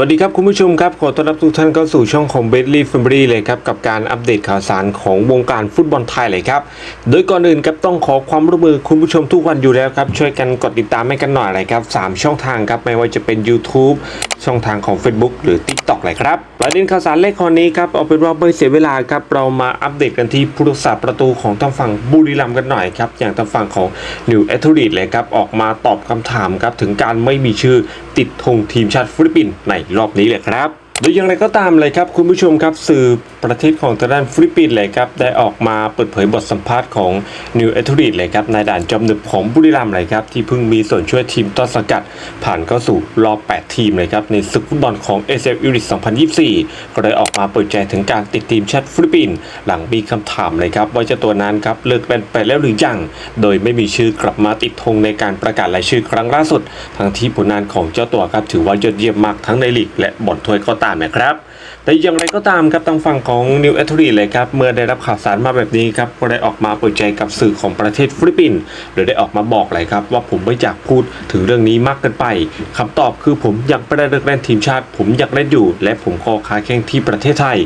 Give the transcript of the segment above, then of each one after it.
วัสดีครับคุณผู้ชมครับ ขอต้อนรับทุกท่านเข้าสู่ช่องของเบ d ลี่ฟิมบรีเลยครับ กับการอัปเดตข่าวสารของวงการฟุตบอลไทยเลยครับ โดยก่อนอื่นครับต้องขอความร่วมมือคุณผู้ชมทุกวันอยู่แล้วครับ ช่วยกันกดติดตามให้กันหน่อยเลยครับสามช่องทางครับ ไม่ว่าจะเป็น YouTube ช่องทางของ Facebook หรือ TikTok เลยครับประเด็นข่าวสารเลขคอนี้ครับเอาเป็นว่าไม่เสียเวลาครับเรามาอัปเดตกันที่ผู้รักษาประตูของทางฝั่งบุรีรัมย์กันหน่อยครับอย่างทางฝั่งของนิวเอทูริดเลยครับออกมาตอบคำถามครับถึงการไม่มีชื่อติดธงทีมชาติฟิลิปปินส์ในรอบนี้เลยครับ โดยอย่างไรก็ตามเลยครับคุณผู้ชมครับสื่อประเทศของทางด้านฟิลิปปินส์เลยครับได้ออกมาเปิดเผยบทสัมภาษณ์ของนิวเอทูริดเลยครับนายด่านจอมหนึบของบุรีรัมย์เลยครับที่เพิ่งมีส่วนช่วยทีมต้นสังกัด ผ่านเข้าสู่รอบ 8 ทีมเลยครับในศึกฟุตบอลของ a s f e u r i t 2024 ก็ได้ออกมาเปิดใจถึงการติดทีมชาติฟิลิปปินส์หลังมีคำถามเลยครับว่าเจ้าตัวนั้นครับเลิกเล่นไปแล้วหรือยังโดยไม่มีชื่อกลับมาติดธงในการประกาศรายชื่อครั้งล่าสุด ทั้งที่ผลงานของเจ้าตัวครับถือว่ายอดเยี่ยมมากทั้งในลีกและบอลถ้วยก็ตามนะครับ แต่อย่างไรก็ตามครับทางฝั่งของนิวเอทรีเลยครับ เมื่อได้รับข่าวสารมาแบบนี้ครับก็ได้ออกมาเปิดใจกับสื่อของประเทศฟิลิปปินส์โดยได้ออกมาบอกเลยครับ ว่าผมไม่อยากพูดถึงเรื่องนี้มากเกินไปคำตอบคือผมยังไม่ได้เลิกเล่นทีมชาติ ผมอยากเล่นอยู่ และผมก็ค้าแข่งที่ประเทศไทย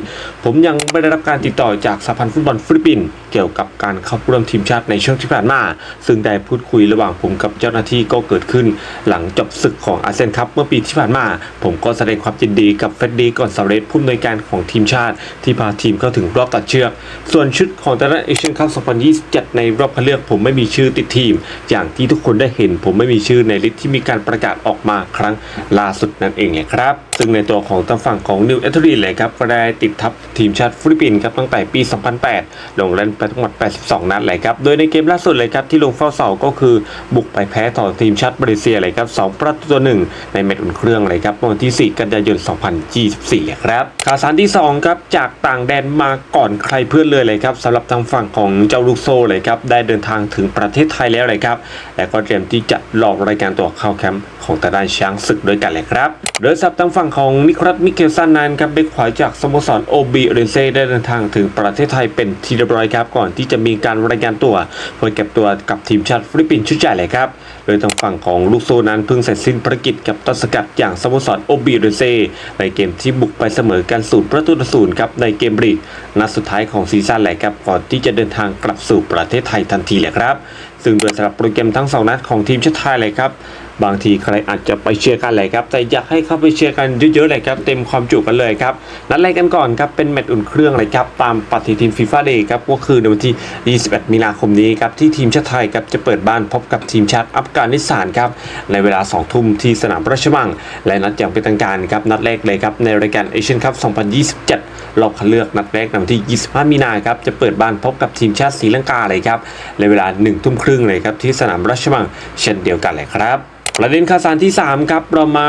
ผมยังไม่ได้รับการติดต่อจากสหพันธ์ฟุตบอลฟิลิปปินส์เกี่ยวกับการเข้าร่วมทีมชาติในช่วงที่ผ่านมาซึ่งได้พูดคุยระหว่างผมกับเจ้าหน้าที่ก็เกิดขึ้น หลังจบศึกของอาเซียนคัพเมื่อปีที่ผ่านมา ผมก็แสดงความยินดีกับเดดีก่อนสำเร็จผู้อำนวยการของทีมชาติ ที่พาทีมเข้าถึงรอบตัดเชือก ส่วนชุดของแต่ละเอเชียนคัพ 2027 ในรอบคัดเลือกผมไม่มีชื่อติดทีม อย่างที่ทุกคนได้เห็นผมไม่มีชื่อในลิสต์ที่มีการประกาศออกมาครั้งล่าสุดนั่นเองเลยครับ ซึ่งในตัวของทางฝั่งของนิวเอทรีเลยครับก็ได้ติดทับทีมชาติฟิลิปปินส์ครับตั้งแต่ปี 2008 ลงเล่นไปทั้งหมด 82 นัดเลยครับ โดยในเกมล่าสุดเลยครับที่ลงเฝ้าเสาก็คือบุกไปแพ้ต่อทีมชาติมาเลเซียเลยครับ 2 ประตูต่อหนึ่งในแมตช์อุ่นเครื่องเลยครับวันที่ 4 กันยายน 2024เลยครับ ข่าวสารที่ 2 ครับ จากต่างแดนมาก่อนใครเพื่อนเลยเลยครับสำหรับทางฝั่งของเจ้าลูกโซ่เลยครับได้เดินทางถึงประเทศไทยแล้วเลยครับและก็เตรียมที่จะรอรายการตัวเข้าแคมป์ของตาด้านช้างศึกด้วยกันเลยครับโดยสับทางฝั่งของนิโคลัสมิเคลสันนั้นครับเบคขวาจากสโมสรโอบีเรนเซได้เดินทางถึงประเทศไทยเป็นที่เรียบร้อยครับ ก่อนที่จะมีการรายงานตัวเพื่อเก็บตัวกับทีมชาติฟิลิปปินส์ชุดใหญ่เลยครับ โดยทางฝั่งของลูกโซนั้นเพิ่งเสร็จสิ้นภารกิจกับต้นสกัดอย่างสโมสรโอบีเรนเซในเกมที่บุกไปเสมอกันศูนย์ประตูต่อศูนย์ครับในเกมลีกนัดสุดท้ายของซีซั่นแหละครับก่อนที่จะเดินทางกลับสู่ประเทศไทยทันทีแหละครับ ซึ่งโดยสำหรับโปรแกรมทั้งสองนัดของทีมชาติไทยเลยครับ บางทีใครอาจจะไปเชียร์กันเลยครับ แต่อยากให้เข้าไปเชียร์กันเยอะๆเลยครับ เต็มความจุกันเลยครับ นัดแรกกันก่อนครับ เป็นแมตช์อุ่นเครื่องเลยครับ ตามปฏิทินฟีฟ่าเดย์ครับ ก็คือในวันที่ 21 มีนาคมนี้ครับ ที่ทีมชาติไทยครับ จะเปิดบ้านพบกับทีมชาติอัฟกานิสถานครับ ในเวลา 2 ทุ่มที่สนามราชมัง และนัดอย่างเป็นทางการครับ นัดแรกเลยครับ ในรายการเอเชียนคัพ 2027 รอบคัดเลือกนัดแรกในวันที่ 25 มีนาครับจะเปิดบ้านพบกับทีมชาติศรีลังกาเลยครับในเวลา1ทุ่มครึ่งเลยครับที่สนามราชมังเช่นเดียวกันเลยครับ ประเด็นข่าวสารที่ 3 ครับเรามา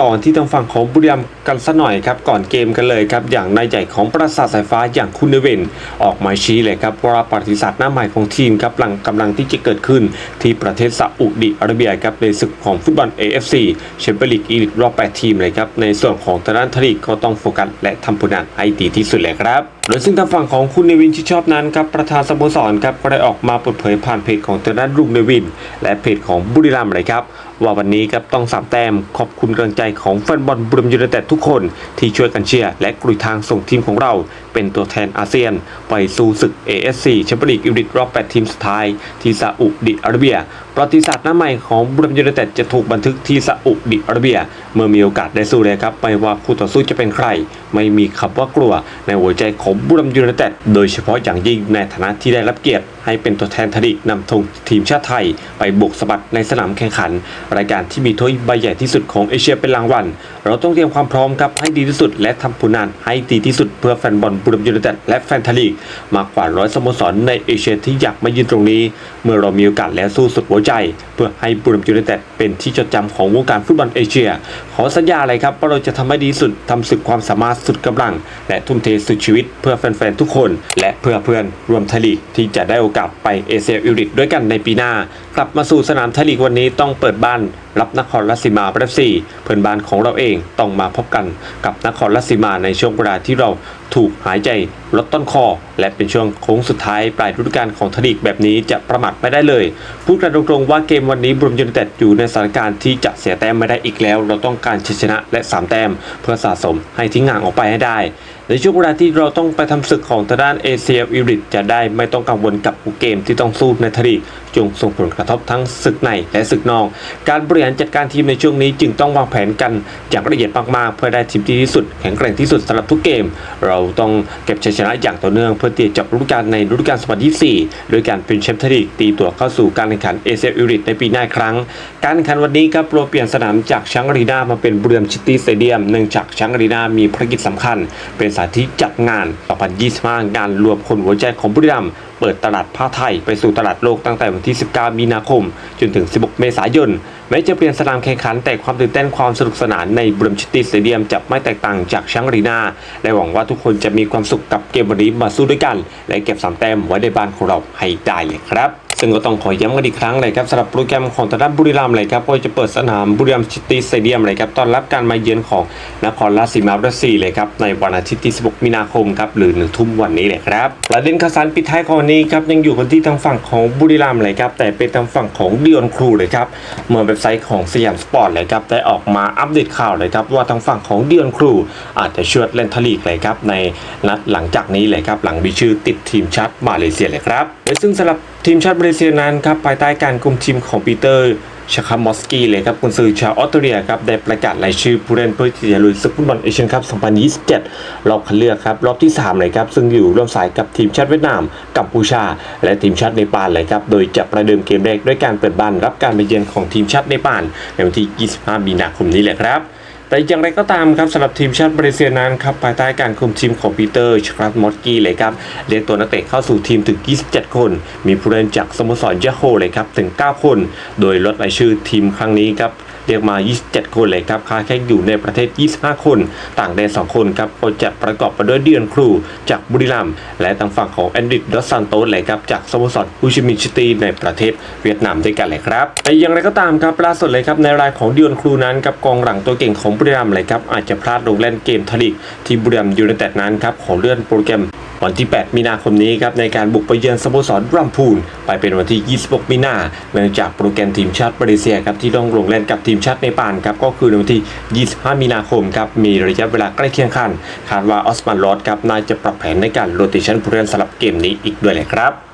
ต่อที่ทางฝั่งของบุรีรัมย์กันสักหน่อยครับก่อนเกมกันเลยครับอย่างนายใหญ่ของปราสาทสายฟ้าอย่างคุณเนเวนออกมาชี้เลยครับว่าประวัติศาสตร์หน้าใหม่ของทีมครับกำลังกำลังที่จะเกิดขึ้นที่ประเทศซาอุดิอาระเบียครับในศึกของฟุตบอล AFC แชมเปี้ยนลีกอีลิตรอบ 8 ทีมเลยครับในส่วนของทางด้านทริกก็ต้องโฟกัสและทำผลงานให้ดีที่สุดเลยครับโดยซึ่งทางฝั่งของคุณเนวินชิดชอบนั้นครับประธานสโมสรครับก็ได้ออกมาเปิดเผยผ่านเพจของทางด้านลุงเนวิน และเพจของบุรีรัมย์เลยครับว่าวันนี้ครับต้องสามแต้มขอบคุณกำลังใจของแฟนบอลบุรีรัมย์ยูไนเต็ดทุกคน ที่ช่วยกันเชียร์และกลุยทางส่งทีมของเรา เป็นตัวแทนอาเซียน ไปสู่ศึก AFC แชมเปี้ยนลีกอีลิทรอบ 8 ทีมสุดท้าย ที่ซาอุดิอาระเบีย ประวัติศาสตร์หน้าใหม่ของบุรีรัมย์ยูไนเต็ดจะถูกบันทึกที่ซาอุดิอาระเบีย เมื่อมีโอกาสได้สู้เลยครับ ไม่ว่าคู่ต่อสู้จะเป็นใคร ไม่มีคำว่ากลัวในหัวใจของบุรีรัมย์ยูไนเต็ดโดยเฉพาะอย่างยิ่งในฐานะที่ได้รับเกียรติ ให้เป็นตัวแทนทดินำธงทีมชาติไทย ไปบุกสะบัดในสนามแข่งขัน รายการที่มีถ้วยใบใหญ่ที่สุดของเอเชียเป็นรางวัล เราต้องเตรียมความพร้อมครับให้ดีที่สุด และทำผลงานให้ดีที่สุดเพื่อแฟนบอลบุรีรัมย์ยูไนเต็ดและแฟนทลีกมากกว่าร้อยสโมสรในเอเชียที่อยากมายืนตรงนี้ เมื่อเรามีโอกาสและสู้สุดหัวใจ เพื่อให้บุรีรัมย์ยูไนเต็ดเป็นที่จดจำของวงการฟุตบอลเอเชีย ขอสัญญาเลยครับว่าเราจะทำให้ดีที่สุดทำสุดความสามารถสุดกำลัง และทุ่มเทสุดชีวิตเพื่อแฟนๆทุกคน และเพื่อเพื่อนรวมทยลีกที่จะได้โอกาสไปเอเชียอิริตด้วยกันในปีหน้า กลับมาสู่สนามไทยลีกวันนี้ต้องเปิดบ้าน รับนครราชสีมาเอฟซีเพื่อนบ้านของเราเองต้องมาพบกันกับนครราชสีมาในช่วงเวลาที่เราถูกหายใจลดต้นคอ และเป็นช่วงโค้งสุดท้ายปลายฤดูกาลของทลีกแบบนี้จะประมาทไม่ได้เลย พูดกันตรงๆว่าเกมวันนี้บรมยูนเต็ดอยู่ในสถานการณ์ที่จะเสียแต้มไม่ได้อีกแล้ว เราต้องการชชนะและ 3 แต้ม เพื่อสะสมให้ทิ้งห่างออกไปให้ได้ ในช่วงเวลาที่เราต้องไปทำศึกของทางด้านเอเชียอิริตจะได้ไม่ต้องกังวลกับเกมที่ต้องสู้ในทลีก จงส่งผลกระทบทั้งศึกในและศึกนอก การบริหารจัดการทีมในช่วงนี้จึงต้องวางแผนกันอย่างละเอียดมากๆ เพื่อได้ทีมที่ดีที่สุด แข็งแกร่งที่สุดสำหรับทุกเกม เราต้องเก็บชัยชนะอย่างต่อเนื่องเพื่อที่จะจบฤดูกาลในฤดูกาล2024 โดยการเป็นแชมป์ทลีตีตัวเข้าสู่การแข่งขันเอเชียอิริตในปีหน้าครั้ง การแข่งขันวันนี้ครับเราเปลี่ยนสนามจากชังอารีนามาเป็นเบือมชิตี้สเตเดียมเนื่องจากชังอารีนามีภารกิจสำคัญ เป็นสถานที่จัดงาน 2025 งานรวมคนหัวใจของบุรีรัมย์ ปิดตลาดผ้าไทยไปสู่ตลาดโลกตั้งแต่วันที่ 19 มีนาคม จนถึง 16 เมษายน แม้จะเปลี่ยนสนามแข่งขันแต่ความตื่นเต้นความสนุกสนานในบรูมชิติสเตเดียมจะไม่แตกต่างจากชังรีนาและหวังว่าทุกคนจะมีความสุขกับเกมวันนี้มาสู้ด้วยกัน และเก็บสามแต้มไว้ในบ้านของเราให้ได้เลยครับ ซึ่งก็ต้องขอย้ำกันอีกครั้งเลยครับสำหรับโปรแกรมของทาดบุรีรัมย์เลยครับก็จะเปิดสนามบุรีรัมย์ซิตี้สเตเดียมเลยครับต้อนรับการมาเยือนของนครราชสีมารัสซีเลยครับในวันอาทิตย์ที่ 16 มีนาคมครับหรือหนึ่งทุ่มวันนี้เลยครับประเด็นข่าวสารปิดท้ายของวันนี้ครับยังอยู่กันที่ทางฝั่งของบุรีรัมย์เลยครับแต่เป็นทางฝั่งของดิออนครูเลยครับเมื่อเว็บไซต์ของสยามสปอร์ตเลยครับได้ออกมาอัปเดตข่าวเลยครับว่าทางฝั่งของดิออนครู อาจจะเชือดเล่นทลีกเลยครับในนัดหลังจากนี้เลยครับหลังมีชื่อติดทีมชาติมาเลเซียเลยครับและซึ่งสำหรับ ทีมชาติมาเลเซียนั้นครับภายใต้การคุมทีมของปีเตอร์ชาคามอสกี้เลยครับกุนซือชาวออสเตรเลียครับได้ประกาศรายชื่อผู้เล่นเพื่อที่จะลุยศึกฟุตบอลเอเชียนคัพ 2027 รอบคัดเลือกครับรอบที่3เลยครับซึ่งอยู่ร่วมสายกับทีมชาติเวียดนาม กัมพูชา และทีมชาติเนปาลเลยครับโดยจะประเดิมเกมแรกด้วยการเปิดบ้านรับการไปเยือนของทีมชาติเนปาลในวันที่ 25 มีนาคมนี้แหละครับ แต่อย่างไรก็ตามครับสำหรับทีมชาติบริเซียนั้นครับภายใต้การคุมทีมของปีเตอร์ชครัตมอสกี้เลยครับเรียกตัวนักเตะเข้าสู่ทีมถึง 27 คน มีผู้เล่นจากสโมสรยาโฮเลยครับถึง 9 คน โดยลดรายชื่อทีมครั้งนี้ครับ เรียกมา 27 คนเลยครับค้าแค่อยู่ในประเทศ 25 คน ต่างแดน 2 คนครับก็จะประกอบไปด้วยเดียนครูจากบุรีรัมย์และทางฝั่งของแอนดริดดอสซันโตสเลยครับจากสโมสรฮูชิมินชิตีในประเทศเวียดนามด้วยกันเลยครับแต่อย่างไรก็ตามครับล่าสุดเลยครับในรายของเดียนครูนั้นกับกองหลังตัวเก่งของบุรีรัมย์เลยครับอาจจะพลาดลงเล่นเกมทลีกที่บุรีรัมย์ยูไนเต็ดนั้นครับขอเลื่อนโปรแกรม วันที่ 8 มีนาคมนี้ครับในการบุกไปเยือนสโมสรรัมพูน ไปเป็นวันที่ 26 มีนาเนื่องจากโปรแกรมทีมชาติมาเลเซียครับที่ต้องลงเล่นกับทีมชาติเนปาลครับก็คือในวันที่ 25 มีนาคมครับมีระยะเวลาใกล้เคียงกันคาดว่าออสมานลอดครับน่าจะปรับแผนในการโรเตชันผู้เล่นสำหรับเกมนี้อีกด้วยแหละครับ